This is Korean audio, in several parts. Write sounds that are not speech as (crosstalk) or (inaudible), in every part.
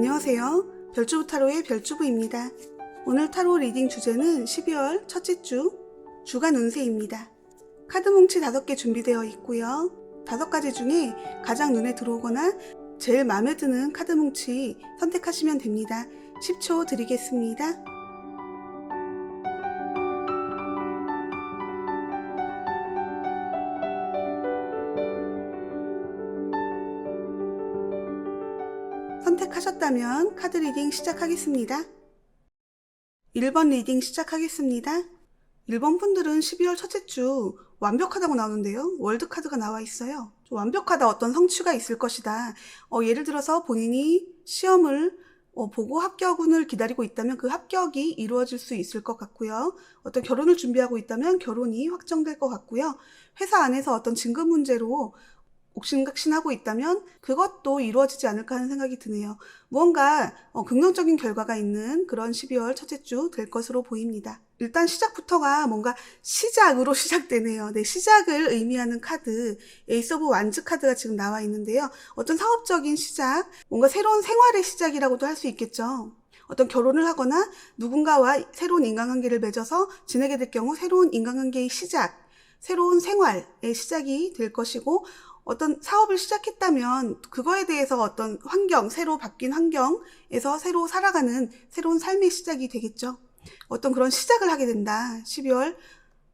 안녕하세요. 별주부 타로의 별주부입니다. 오늘 타로 리딩 주제는 12월 첫째 주 주간 운세입니다. 카드 뭉치 5개 준비되어 있고요. 5가지 중에 가장 눈에 들어오거나 제일 마음에 드는 카드 뭉치 선택하시면 됩니다. 10초 드리겠습니다. 선택하셨다면 카드 리딩 시작하겠습니다. 1번 리딩 시작하겠습니다. 1번 분들은 12월 첫째 주 완벽하다고 나오는데요. 월드카드가 나와 있어요. 좀 완벽하다 어떤 성취가 있을 것이다. 어, 예를 들어서 본인이 시험을 어, 보고 합격운을 기다리고 있다면 그 합격이 이루어질 수 있을 것 같고요. 어떤 결혼을 준비하고 있다면 결혼이 확정될 것 같고요. 회사 안에서 어떤 진급 문제로 옥신각신하고 있다면 그것도 이루어지지 않을까 하는 생각이 드네요. 무언가 어, 긍정적인 결과가 있는 그런 12월 첫째 주 될 것으로 보입니다. 일단 시작부터가 뭔가 시작으로 (laughs) 시작되네요. 네, 시작을 의미하는 카드 에이스 오브 완즈 카드가 지금 나와 있는데요. 어떤 사업적인 시작, 뭔가 새로운 생활의 시작이라고도 할 수 있겠죠. 어떤 결혼을 하거나 누군가와 새로운 인간관계를 맺어서 지내게 될 경우 새로운 인간관계의 시작, 새로운 생활의 시작이 될 것이고 어떤 사업을 시작했다면 그거에 대해서 어떤 환경, 새로 바뀐 환경에서 새로 살아가는 새로운 삶의 시작이 되겠죠. 어떤 그런 시작을 하게 된다. 12월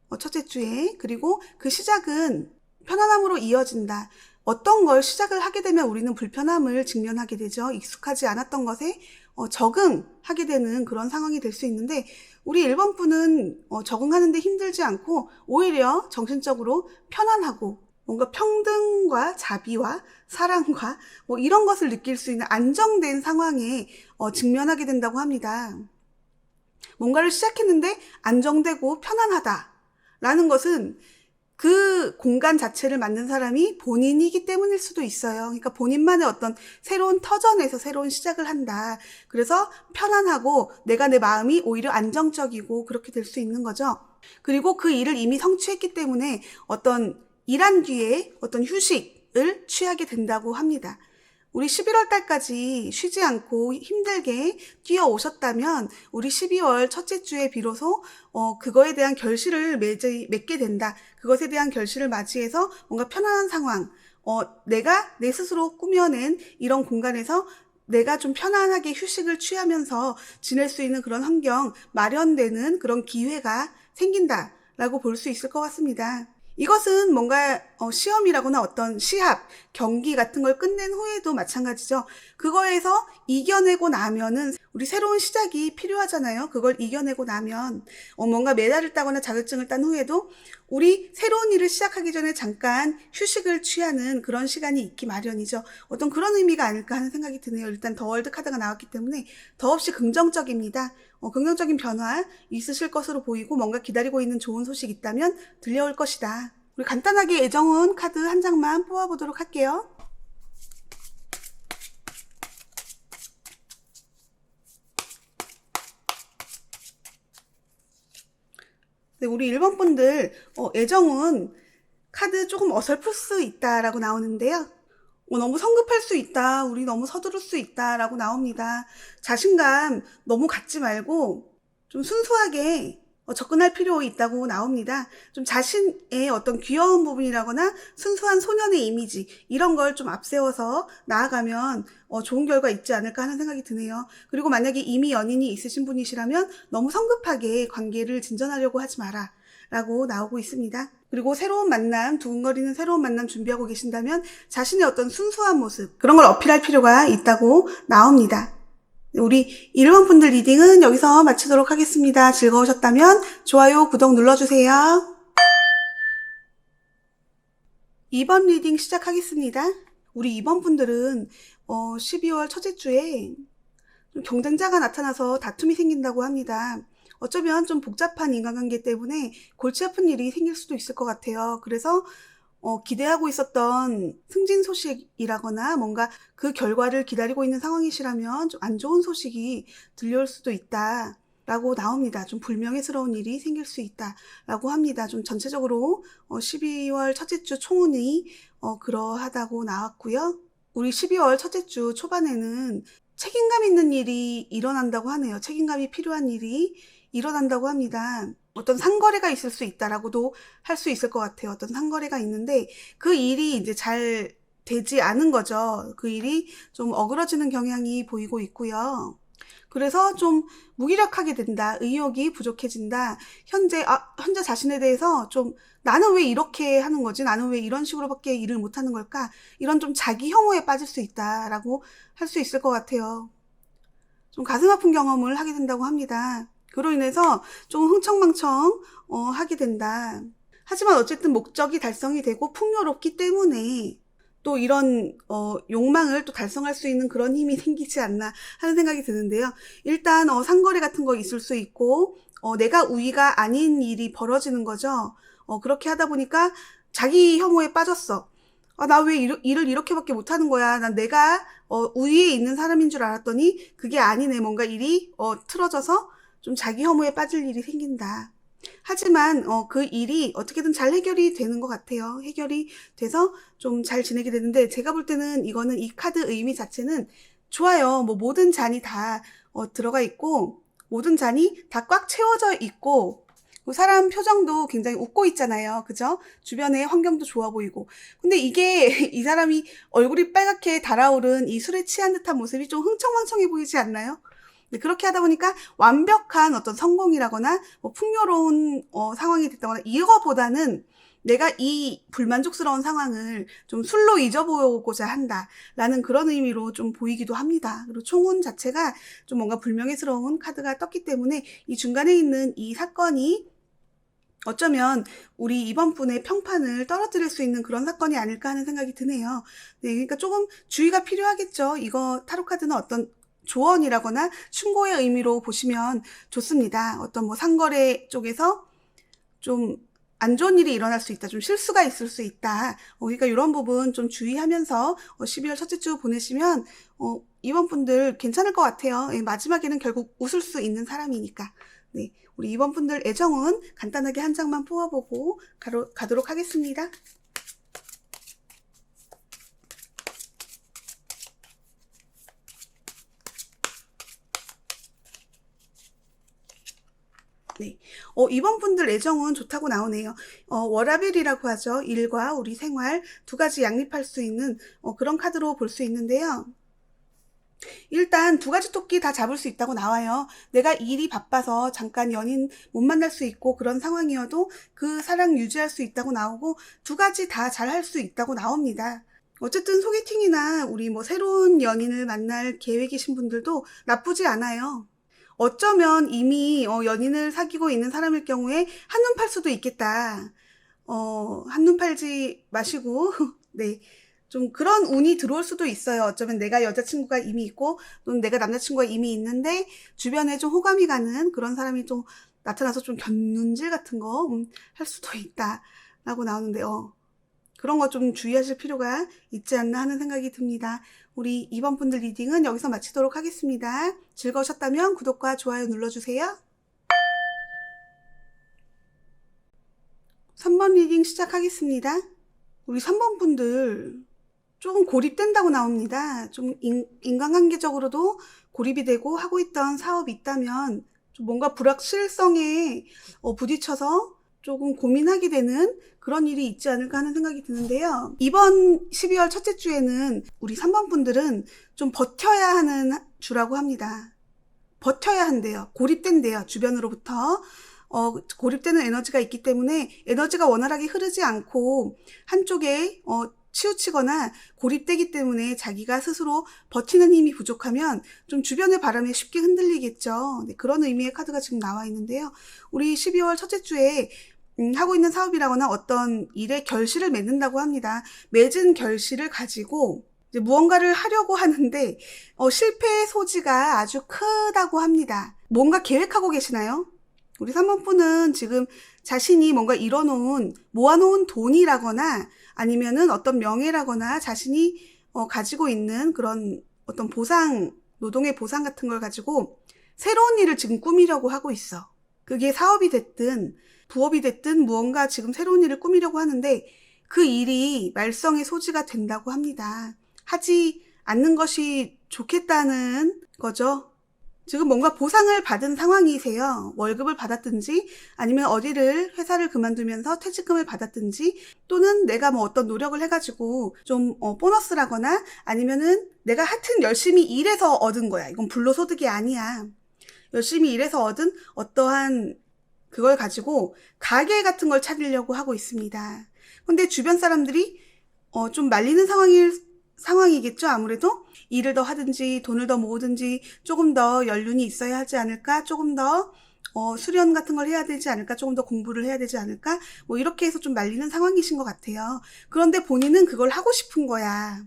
어, 첫째 주에. 그리고 그 시작은 편안함으로 이어진다. 어떤 걸 시작을 하게 되면 우리는 불편함을 직면하게 되죠. 익숙하지 않았던 것에 어, 적응하게 되는 그런 상황이 될 수 있는데 우리 1번 분은 어, 적응하는데 힘들지 않고 오히려 정신적으로 편안하고 뭔가 평등과 자비와 사랑과 뭐 이런 것을 느낄 수 있는 안정된 상황에 어, 직면하게 된다고 합니다. 뭔가를 시작했는데 안정되고 편안하다라는 것은 그 공간 자체를 만든 사람이 본인이기 때문일 수도 있어요. 그러니까 본인만의 어떤 새로운 터전에서 새로운 시작을 한다. 그래서 편안하고 내가 내 마음이 오히려 안정적이고 그렇게 될 수 있는 거죠. 그리고 그 일을 이미 성취했기 때문에 어떤 일한 뒤에 어떤 휴식을 취하게 된다고 합니다. 우리 11월 달까지 쉬지 않고 힘들게 뛰어오셨다면 우리 12월 첫째 주에 비로소 어, 그거에 대한 결실을 맺이, 맺게 된다. 그것에 대한 결실을 맞이해서 뭔가 편안한 상황, 어, 내가 내 스스로 꾸며낸 이런 공간에서 내가 좀 편안하게 휴식을 취하면서 지낼 수 있는 그런 환경 마련되는 그런 기회가 생긴다라고 볼 수 있을 것 같습니다. 이것은 뭔가 어, 시험이라거나 어떤 시합, 경기 같은 걸 끝낸 후에도 마찬가지죠. 그거에서 이겨내고 나면은 우리 새로운 시작이 필요하잖아요. 그걸 이겨내고 나면 어, 뭔가 메달을 따거나 자격증을 딴 후에도 우리 새로운 일을 시작하기 전에 잠깐 휴식을 취하는 그런 시간이 있기 마련이죠. 어떤 그런 의미가 아닐까 하는 생각이 드네요. 일단 더 월드 카드가 나왔기 때문에 더없이 긍정적입니다. 어, 긍정적인 변화 있으실 것으로 보이고 뭔가 기다리고 있는 좋은 소식 있다면 들려올 것이다. 우리 간단하게 애정은 카드 한 장만 뽑아보도록 할게요. 네, 우리 1번 분들 어, 애정은 카드 조금 어설플 수 있다라고 나오는데요. 어, 너무 성급할 수 있다. 우리 너무 서두를 수 있다 라고 나옵니다. 자신감 너무 갖지 말고 좀 순수하게 어, 접근할 필요 있다고 나옵니다. 좀 자신의 어떤 귀여운 부분이라거나 순수한 소년의 이미지 이런 걸 좀 앞세워서 나아가면 어, 좋은 결과 있지 않을까 하는 생각이 드네요. 그리고 만약에 이미 연인이 있으신 분이시라면 너무 성급하게 관계를 진전하려고 하지 마라. 라고 나오고 있습니다. 그리고 새로운 만남, 두근거리는 새로운 만남 준비하고 계신다면 자신의 어떤 순수한 모습, 그런 걸 어필할 필요가 있다고 나옵니다. 우리 1번 분들 리딩은 여기서 마치도록 하겠습니다. 즐거우셨다면 좋아요, 구독 눌러주세요. 2번 리딩 시작하겠습니다. 우리 2번 분들은 어, 12월 첫째 주에 좀 경쟁자가 나타나서 다툼이 생긴다고 합니다. 어쩌면 좀 복잡한 인간관계 때문에 골치 아픈 일이 생길 수도 있을 것 같아요. 그래서 어, 기대하고 있었던 승진 소식이라거나 뭔가 그 결과를 기다리고 있는 상황이시라면 좀 안 좋은 소식이 들려올 수도 있다. 라고 나옵니다. 좀 불명예스러운 일이 생길 수 있다라고 합니다. 좀 전체적으로 어, 12월 첫째 주 총운이 어, 그러하다고 나왔고요. 우리 12월 첫째 주 초반에는 책임감 있는 일이 일어난다고 하네요. 책임감이 필요한 일이 일어난다고 합니다. 어떤 상거래가 있을 수 있다라고도 할 수 있을 것 같아요. 어떤 상거래가 있는데 그 일이 이제 잘 되지 않은 거죠. 그 일이 좀 어그러지는 경향이 보이고 있고요. 그래서 좀 무기력하게 된다. 의욕이 부족해진다. 현재, 아, 현재 자신에 대해서 좀 나는 왜 이렇게 하는 거지? 나는 왜 이런 식으로밖에 일을 못 하는 걸까? 이런 좀 자기 혐오에 빠질 수 있다라고 할 수 있을 것 같아요. 좀 가슴 아픈 경험을 하게 된다고 합니다. 그로 인해서 좀 흥청망청 어, 하게 된다. 하지만 어쨌든 목적이 달성이 되고 풍요롭기 때문에 또 이런 어, 욕망을 또 달성할 수 있는 그런 힘이 (laughs) 생기지 않나 하는 생각이 드는데요. 일단 어, 상거래 같은 거 있을 수 있고 어, 내가 우위가 아닌 일이 벌어지는 거죠. 어, 그렇게 하다 보니까 자기 혐오에 빠졌어. 아, 나 왜 일을 이렇게밖에 못하는 거야? 난 내가 어, 우위에 있는 사람인 줄 알았더니 그게 아니네. 뭔가 일이 어, 틀어져서 좀 자기 혐오에 빠질 일이 생긴다. 하지만 어, 그 일이 어떻게든 잘 해결이 되는 것 같아요. 해결이 돼서 좀 잘 지내게 되는데 제가 볼 때는 이거는 이 카드 의미 자체는 좋아요. 뭐 모든 잔이 다 어, 들어가 있고 모든 잔이 다 꽉 채워져 있고 그 사람 표정도 굉장히 웃고 있잖아요. 그죠? 주변의 환경도 좋아 보이고. 근데 이게 (laughs) 이 사람이 얼굴이 빨갛게 달아오른 이 술에 취한 듯한 모습이 좀 흥청망청해 보이지 않나요? 네, 그렇게 하다 보니까 완벽한 어떤 성공이라거나 뭐 풍요로운 어, 상황이 됐다거나 이거보다는 내가 이 불만족스러운 상황을 좀 술로 잊어보고자 한다라는 그런 의미로 좀 보이기도 합니다. 그리고 총운 자체가 좀 뭔가 불명예스러운 카드가 떴기 때문에 이 중간에 있는 이 사건이 어쩌면 우리 이번 분의 평판을 떨어뜨릴 수 있는 그런 사건이 아닐까 하는 생각이 드네요. 네, 그러니까 조금 주의가 필요하겠죠. 이거 타로 카드는 어떤 조언이라거나 충고의 의미로 보시면 좋습니다. 어떤 뭐 상거래 쪽에서 좀 안 좋은 일이 일어날 수 있다. 좀 실수가 있을 수 있다. 어, 그러니까 이런 부분 좀 주의하면서 어, 12월 첫째 주 보내시면 어, 이번 분들 괜찮을 것 같아요. 예, 마지막에는 결국 웃을 수 있는 사람이니까. 네, 우리 이번 분들 애정은 간단하게 한 장만 뽑아보고 가로, 가도록 하겠습니다. 네. 어, 이번 분들 애정은 좋다고 나오네요. 어, 워라벨이라고 하죠. 일과 우리 생활 두 가지 양립할 수 있는 어, 그런 카드로 볼 수 있는데요. 일단 두 가지 토끼 다 잡을 수 있다고 나와요. 내가 일이 바빠서 잠깐 연인 못 만날 수 있고 그런 상황이어도 그 사랑 유지할 수 있다고 나오고 두 가지 다 잘 할 수 있다고 나옵니다. 어쨌든 소개팅이나 우리 뭐 새로운 연인을 만날 계획이신 분들도 나쁘지 않아요. 어쩌면 이미 어, 연인을 사귀고 있는 사람일 경우에 한눈 팔 수도 있겠다. 어, 한눈 팔지 마시고, (laughs) 네. 좀 그런 운이 들어올 수도 있어요. 어쩌면 내가 여자친구가 이미 있고, 또는 내가 남자친구가 이미 있는데, 주변에 좀 호감이 가는 그런 사람이 좀 나타나서 좀 견눈질 같은 거, 음, 할 수도 있다. 라고 나오는데요. 그런 거 좀 주의하실 필요가 있지 않나 하는 생각이 듭니다. 우리 2번 분들 리딩은 여기서 마치도록 하겠습니다. 즐거우셨다면 구독과 좋아요 눌러주세요. 3번 리딩 시작하겠습니다. 우리 3번 분들 조금 고립된다고 나옵니다. 좀 인, 인간관계적으로도 고립이 되고 하고 있던 사업이 있다면 좀 뭔가 불확실성에 어, 부딪혀서 조금 고민하게 되는 그런 일이 있지 않을까 하는 생각이 드는데요. 이번 12월 첫째 주에는 우리 3번 분들은 좀 버텨야 하는 주라고 합니다. 버텨야 한대요. 고립된대요. 주변으로부터. 어, 고립되는 에너지가 있기 때문에 에너지가 원활하게 흐르지 않고 한쪽에 어, 치우치거나 고립되기 때문에 자기가 스스로 버티는 힘이 부족하면 좀 주변의 바람에 쉽게 흔들리겠죠. 네, 그런 의미의 카드가 지금 나와 있는데요. 우리 12월 첫째 주에 음, 하고 있는 사업이라거나 어떤 일에 결실을 맺는다고 합니다. 맺은 결실을 가지고 무언가를 하려고 하는데 어, 실패의 소지가 아주 크다고 합니다. 뭔가 계획하고 계시나요? 우리 3번 분은 지금 자신이 뭔가 이뤄놓은 모아놓은 돈이라거나 아니면은 어떤 명예라거나 자신이 어, 가지고 있는 그런 어떤 보상 노동의 보상 같은 걸 가지고 새로운 일을 지금 꾸미려고 하고 있어. 그게 사업이 됐든 부업이 됐든 무언가 지금 새로운 일을 꾸미려고 하는데 그 일이 말썽의 소지가 된다고 합니다. 하지 않는 것이 좋겠다는 거죠. 지금 뭔가 보상을 받은 상황이세요. 월급을 받았든지 아니면 어디를 회사를 그만두면서 퇴직금을 받았든지 또는 내가 뭐 어떤 노력을 해가지고 좀 어, 보너스라거나 아니면은 내가 하여튼 열심히 일해서 얻은 거야. 이건 불로소득이 아니야. 열심히 일해서 얻은 어떠한 그걸 가지고 가게 같은 걸 차리려고 하고 있습니다. 근데 주변 사람들이 어, 좀 말리는 상황일 상황이겠죠. 아무래도 일을 더 하든지 돈을 더 모으든지 조금 더 연륜이 있어야 하지 않을까? 조금 더 어, 수련 같은 걸 해야 되지 않을까? 조금 더 공부를 해야 되지 않을까? 뭐 이렇게 해서 좀 말리는 상황이신 것 같아요. 그런데 본인은 그걸 하고 싶은 거야.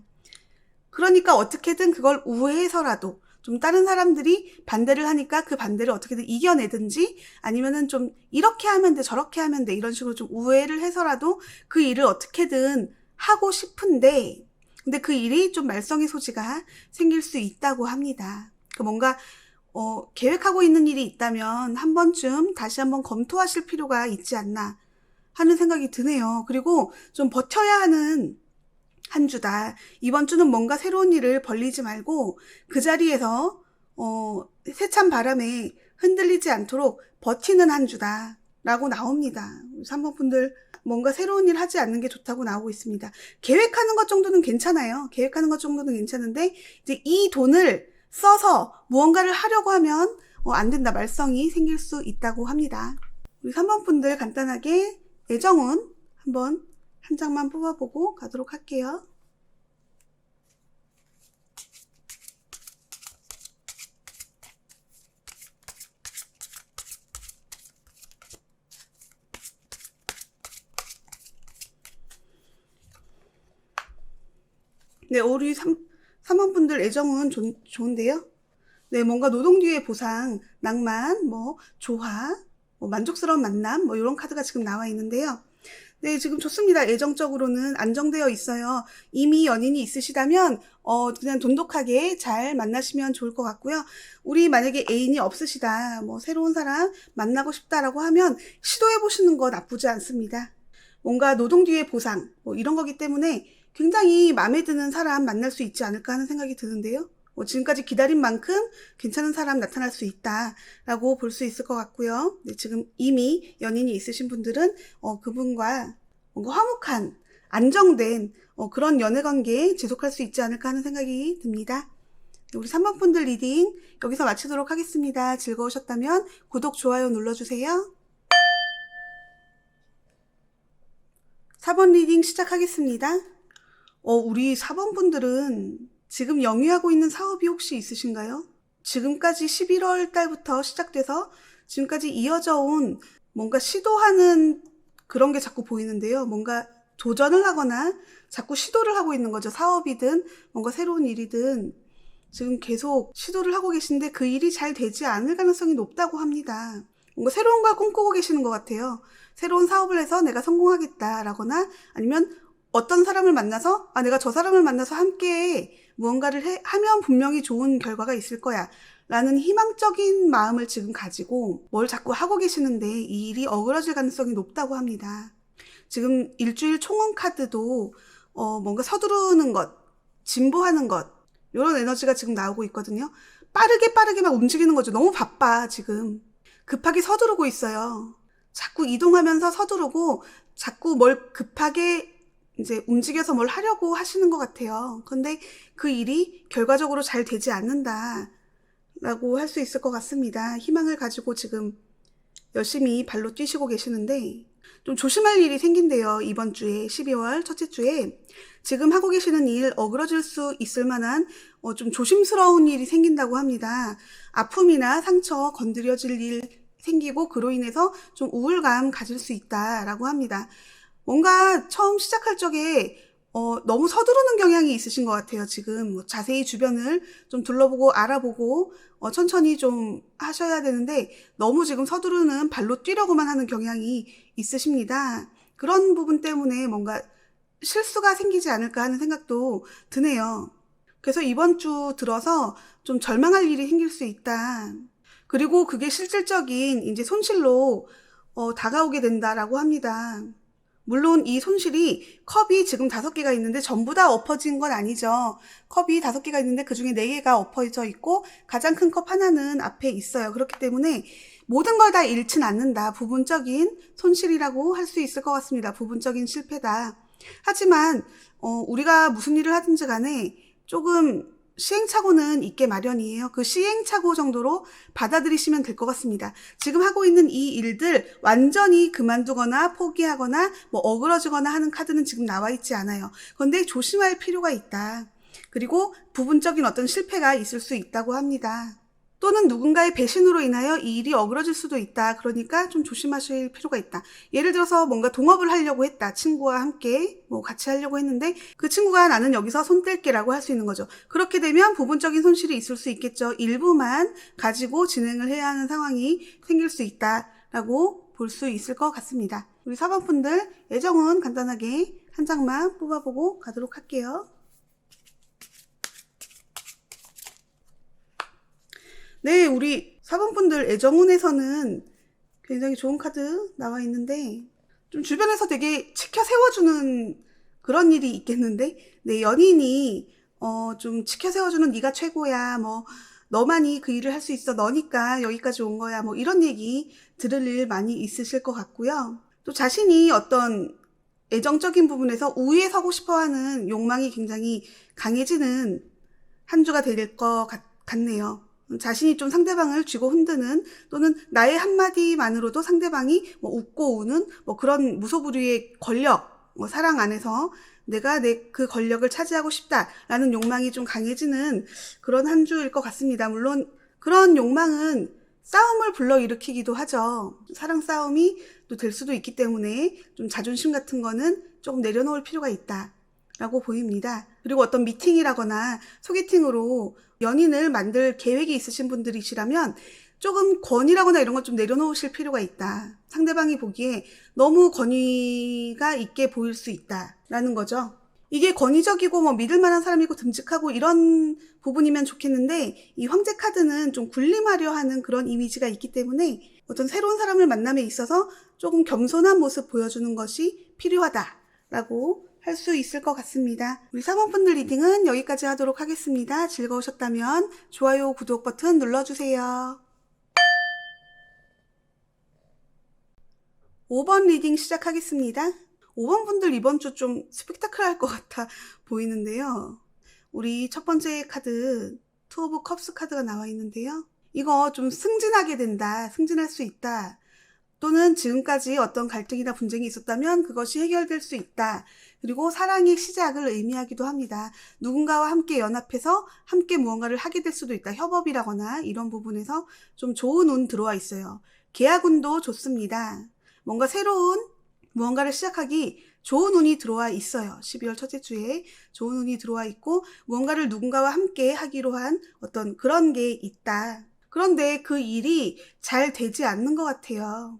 그러니까 어떻게든 그걸 우회해서라도 좀 다른 사람들이 반대를 하니까 그 반대를 어떻게든 이겨내든지 아니면은 좀 이렇게 하면 돼 저렇게 하면 돼 이런 식으로 좀 우회를 해서라도 그 일을 어떻게든 하고 싶은데 근데 그 일이 좀 말썽의 소지가 생길 수 있다고 합니다. 그 뭔가 어, 계획하고 있는 일이 있다면 한 번쯤 다시 한번 검토하실 필요가 있지 않나 하는 생각이 드네요. 그리고 좀 버텨야 하는 한 주다. 이번 주는 뭔가 새로운 일을 벌리지 말고 그 자리에서 어, 세찬 바람에 흔들리지 않도록 버티는 한 주다. 라고 나옵니다. 3번 분들 뭔가 새로운 일 하지 않는 게 좋다고 나오고 있습니다. 계획하는 것 정도는 괜찮아요. 계획하는 것 정도는 괜찮은데 이제 이 돈을 써서 무언가를 하려고 하면 어, 안 된다. 말썽이 생길 수 있다고 합니다. 우리 3번 분들 간단하게 애정운 한번 한 장만 뽑아보고 가도록 할게요. 네, 우리 3, 3번 분들 애정은 좋, 좋은데요. 네, 뭔가 노동 뒤의 보상, 낭만, 뭐, 조화, 뭐 만족스러운 만남, 뭐, 이런 카드가 지금 나와 있는데요. 네, 지금 좋습니다. 애정적으로는 안정되어 있어요. 이미 연인이 있으시다면, 어, 그냥 돈독하게 잘 만나시면 좋을 것 같고요. 우리 만약에 애인이 없으시다, 뭐, 새로운 사람 만나고 싶다라고 하면 시도해보시는 거 나쁘지 않습니다. 뭔가 노동 뒤의 보상, 뭐, 이런 거기 때문에 굉장히 마음에 드는 사람 만날 수 있지 않을까 하는 생각이 드는데요. 뭐 지금까지 기다린 만큼 괜찮은 사람 나타날 수 있다라고 볼 수 있을 것 같고요. 네, 지금 이미 연인이 있으신 분들은 어, 그분과 뭔가 화목한 안정된 어, 그런 연애 관계 지속할 수 있지 않을까 하는 생각이 듭니다. 네, 우리 3번 분들 리딩 여기서 마치도록 하겠습니다. 즐거우셨다면 구독, 좋아요 눌러주세요. 4번 리딩 시작하겠습니다. 어, 우리 4번 분들은 지금 영위하고 있는 사업이 혹시 있으신가요? 지금까지 11월 달부터 시작돼서 지금까지 이어져 온 뭔가 시도하는 그런 게 자꾸 보이는데요. 뭔가 도전을 하거나 자꾸 시도를 하고 있는 거죠. 사업이든 뭔가 새로운 일이든 지금 계속 시도를 하고 계신데 그 일이 잘 되지 않을 가능성이 높다고 합니다. 뭔가 새로운 걸 꿈꾸고 계시는 것 같아요. 새로운 사업을 해서 내가 성공하겠다라거나 아니면 어떤 사람을 만나서 아 내가 저 사람을 만나서 함께 무언가를 해, 하면 분명히 좋은 결과가 있을 거야 라는 희망적인 마음을 지금 가지고 뭘 자꾸 하고 계시는데 이 일이 어그러질 가능성이 높다고 합니다. 지금 일주일 총원 카드도 어, 뭔가 서두르는 것, 진보하는 것 이런 에너지가 지금 나오고 있거든요. 빠르게 빠르게 막 움직이는 거죠. 너무 바빠 지금. 급하게 서두르고 있어요. 자꾸 이동하면서 서두르고 자꾸 뭘 급하게 이제 움직여서 뭘 하려고 하시는 것 같아요. 근데 그 일이 결과적으로 잘 되지 않는다. 라고 할 수 있을 것 같습니다. 희망을 가지고 지금 열심히 발로 뛰시고 계시는데 좀 조심할 일이 생긴대요. 이번 주에 12월 첫째 주에 지금 하고 계시는 일 어그러질 수 있을 만한 어, 좀 조심스러운 일이 생긴다고 합니다. 아픔이나 상처 건드려질 일 생기고 그로 인해서 좀 우울감 가질 수 있다라고 합니다. 뭔가 처음 시작할 적에 어, 너무 서두르는 경향이 있으신 것 같아요, 지금. 뭐 자세히 주변을 좀 둘러보고 알아보고, 어, 천천히 좀 하셔야 되는데, 너무 지금 서두르는 발로 뛰려고만 하는 경향이 있으십니다. 그런 부분 때문에 뭔가 실수가 생기지 않을까 하는 생각도 드네요. 그래서 이번 주 들어서 좀 절망할 일이 생길 수 있다. 그리고 그게 실질적인 이제 손실로 어, 다가오게 된다라고 합니다. 물론 이 손실이 컵이 지금 다섯 개가 있는데 전부 다 엎어진 건 아니죠. 컵이 다섯 개가 있는데 그 중에 네 개가 엎어져 있고 가장 큰 컵 하나는 앞에 있어요. 그렇기 때문에 모든 걸 다 잃진 않는다. 부분적인 손실이라고 할 수 있을 것 같습니다. 부분적인 실패다. 하지만 어, 우리가 무슨 일을 하든지 간에 조금 시행착오는 있게 마련이에요. 그 시행착오 정도로 받아들이시면 될 것 같습니다. 지금 하고 있는 이 일들 완전히 그만두거나 포기하거나 뭐 어그러지거나 하는 카드는 지금 나와 있지 않아요. 그런데 조심할 필요가 있다. 그리고 부분적인 어떤 실패가 있을 수 있다고 합니다. 또는 누군가의 배신으로 인하여 이 일이 어그러질 수도 있다. 그러니까 좀 조심하실 필요가 있다. 예를 들어서 뭔가 동업을 하려고 했다. 친구와 함께 뭐 같이 하려고 했는데 그 친구가 나는 여기서 손 뗄게라고 할 수 있는 거죠. 그렇게 되면 부분적인 손실이 있을 수 있겠죠. 일부만 가지고 진행을 해야 하는 상황이 생길 수 있다라고 볼 수 있을 것 같습니다. 우리 4번 분들 예정은 간단하게 한 장만 뽑아보고 가도록 할게요. 네, 우리 4번 분들 애정운에서는 굉장히 좋은 카드 나와 있는데 좀 주변에서 되게 치켜 세워주는 그런 일이 있겠는데 네, 연인이 어, 좀 치켜 세워주는 네가 최고야 뭐 너만이 그 일을 할 수 있어 너니까 여기까지 온 거야 뭐 이런 얘기 들을 일 많이 있으실 것 같고요. 또 자신이 어떤 애정적인 부분에서 우위에 서고 싶어 하는 욕망이 굉장히 강해지는 한 주가 될 것 같네요. 자신이 좀 상대방을 쥐고 흔드는 또는 나의 한마디만으로도 상대방이 뭐 웃고 우는 뭐 그런 무소불위의 권력, 뭐 사랑 안에서 내가 내 그 권력을 차지하고 싶다라는 욕망이 좀 강해지는 그런 한 주일 것 같습니다. 물론 그런 욕망은 싸움을 불러일으키기도 하죠. 사랑 싸움이 또 될 수도 있기 때문에 좀 자존심 같은 거는 조금 내려놓을 필요가 있다. 라고 보입니다. 그리고 어떤 미팅이라거나 소개팅으로 연인을 만들 계획이 있으신 분들이시라면 조금 권위라거나 이런 것좀 내려놓으실 필요가 있다. 상대방이 보기에 너무 권위가 있게 보일 수 있다라는 거죠. 이게 권위적이고 뭐 믿을 만한 사람이고 듬직하고 이런 부분이면 좋겠는데 이 황제 카드는 좀 군림하려 하는 그런 이미지가 있기 때문에 어떤 새로운 사람을 만남에 있어서 조금 겸손한 모습 보여주는 것이 필요하다라고 할 수 있을 것 같습니다. 우리 사모분들 리딩은 여기까지 하도록 하겠습니다. 즐거우셨다면 좋아요, 구독 버튼 눌러주세요. 5번 리딩 시작하겠습니다. 5번 분들 이번 주 좀 스펙타클 할 것 같아 보이는데요. 우리 첫 번째 카드, 투 오브 컵스 카드가 나와 있는데요. 이거 좀 승진하게 된다, 승진할 수 있다. 또는 지금까지 어떤 갈등이나 분쟁이 있었다면 그것이 해결될 수 있다. 그리고 사랑의 시작을 의미하기도 합니다. 누군가와 함께 연합해서 함께 무언가를 하게 될 수도 있다. 협업이라거나 이런 부분에서 좀 좋은 운 들어와 있어요. 계약운도 좋습니다. 뭔가 새로운 무언가를 시작하기 좋은 운이 들어와 있어요. 12월 첫째 주에 좋은 운이 들어와 있고 무언가를 누군가와 함께 하기로 한 어떤 그런 게 있다. 그런데 그 일이 잘 되지 않는 것 같아요.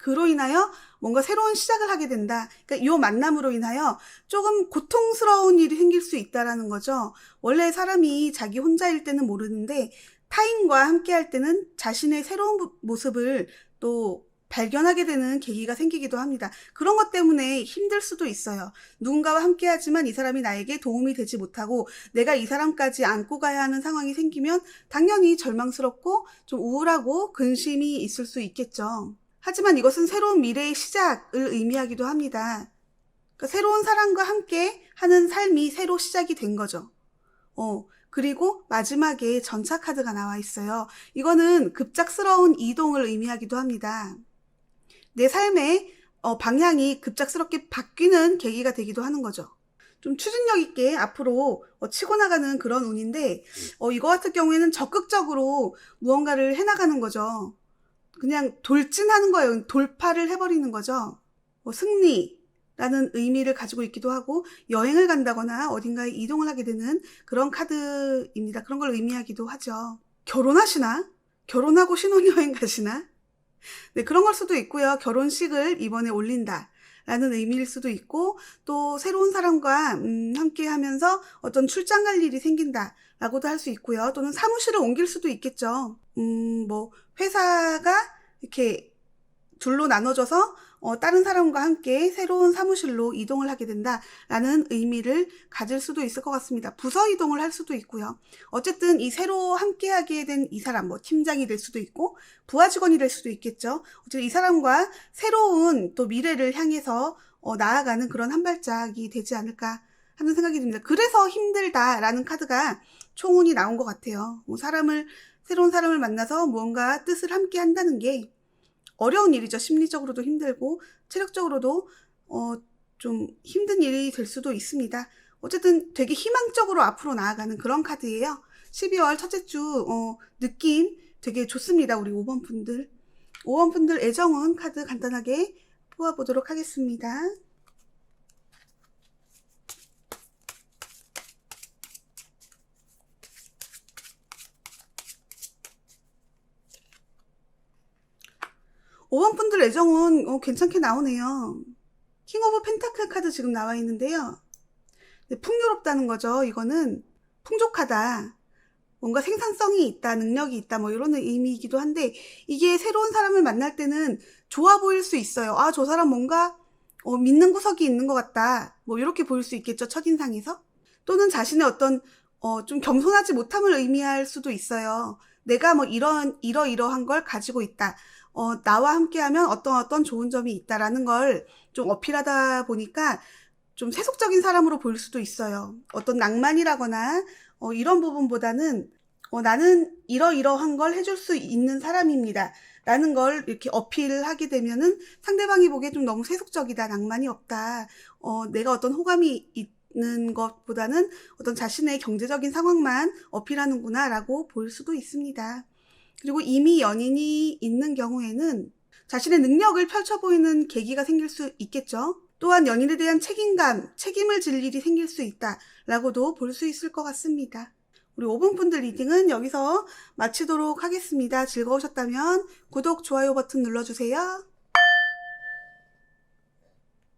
그로 인하여 뭔가 새로운 시작을 하게 된다. 그러니까 이 만남으로 인하여 조금 고통스러운 일이 생길 수 있다라는 거죠. 원래 사람이 자기 혼자일 때는 모르는데 타인과 함께 할 때는 자신의 새로운 모습을 또 발견하게 되는 계기가 생기기도 합니다. 그런 것 때문에 힘들 수도 있어요. 누군가와 함께 하지만 이 사람이 나에게 도움이 되지 못하고 내가 이 사람까지 안고 가야 하는 상황이 생기면 당연히 절망스럽고 좀 우울하고 근심이 있을 수 있겠죠. 하지만 이것은 새로운 미래의 시작을 의미하기도 합니다. 그러니까 새로운 사람과 함께 하는 삶이 새로 시작이 된 거죠. 어, 그리고 마지막에 전차 카드가 나와 있어요. 이거는 급작스러운 이동을 의미하기도 합니다. 내 삶의 어, 방향이 급작스럽게 바뀌는 계기가 되기도 하는 거죠. 좀 추진력 있게 앞으로 어, 치고 나가는 그런 운인데, 어, 이거 같은 경우에는 적극적으로 무언가를 해나가는 거죠. 그냥 돌진하는 거예요. 돌파를 해버리는 거죠. 뭐 승리라는 의미를 가지고 있기도 하고 여행을 간다거나 어딘가에 이동을 하게 되는 그런 카드입니다. 그런 걸 의미하기도 하죠. 결혼하시나? 결혼하고 신혼여행 가시나? 네, 그런 걸 수도 있고요. 결혼식을 이번에 올린다. 라는 의미일 수도 있고 또 새로운 사람과 음, 함께 하면서 어떤 출장 갈 일이 생긴다 라고도 할 수 있고요. 또는 사무실을 옮길 수도 있겠죠. 음, 뭐 회사가 이렇게 둘로 나눠져서 어, 다른 사람과 함께 새로운 사무실로 이동을 하게 된다라는 의미를 가질 수도 있을 것 같습니다. 부서 이동을 할 수도 있고요. 어쨌든 이 새로 함께 하게 된 이 사람, 뭐 팀장이 될 수도 있고 부하 직원이 될 수도 있겠죠. 어쨌든 이 사람과 새로운 또 미래를 향해서 어, 나아가는 그런 한 발짝이 되지 않을까 하는 생각이 듭니다. 그래서 힘들다라는 카드가 총운이 나온 것 같아요. 뭐 사람을 새로운 사람을 만나서 무언가 뜻을 함께 한다는 게 어려운 일이죠. 심리적으로도 힘들고 체력적으로도 어, 좀 힘든 일이 될 수도 있습니다. 어쨌든 되게 희망적으로 앞으로 나아가는 그런 카드예요. 12월 첫째 주 어, 느낌 되게 좋습니다. 우리 5번 분들. 5번 분들 애정은 카드 간단하게 뽑아보도록 하겠습니다. 오번 분들 애정은 어, 괜찮게 나오네요. 킹 오브 펜타클 카드 지금 나와 있는데요. 네, 풍요롭다는 거죠. 이거는 풍족하다. 뭔가 생산성이 있다, 능력이 있다, 뭐 이런 의미이기도 한데 이게 새로운 사람을 만날 때는 좋아 보일 수 있어요. 아, 저 사람 뭔가 어, 믿는 구석이 있는 것 같다. 뭐 이렇게 보일 수 있겠죠. 첫인상에서. 또는 자신의 어떤 어, 좀 겸손하지 못함을 의미할 수도 있어요. 내가 뭐 이런 이러이러한 걸 가지고 있다. 어, 나와 함께하면 어떤 어떤 좋은 점이 있다라는 걸 좀 어필하다 보니까 좀 세속적인 사람으로 보일 수도 있어요. 어떤 낭만이라거나 어, 이런 부분보다는 어, 나는 이러이러한 걸 해줄 수 있는 사람입니다. 라는 걸 이렇게 어필을 하게 되면은 상대방이 보기에 좀 너무 세속적이다, 낭만이 없다, 어, 내가 어떤 호감이 있는 것보다는 어떤 자신의 경제적인 상황만 어필하는구나 라고 보일 수도 있습니다. 그리고 이미 연인이 있는 경우에는 자신의 능력을 펼쳐 보이는 계기가 생길 수 있겠죠. 또한 연인에 대한 책임감, 책임을 질 일이 생길 수 있다라고도 볼 수 있을 것 같습니다. 우리 5분 분들 리딩은 여기서 마치도록 하겠습니다. 즐거우셨다면 구독, 좋아요 버튼 눌러주세요.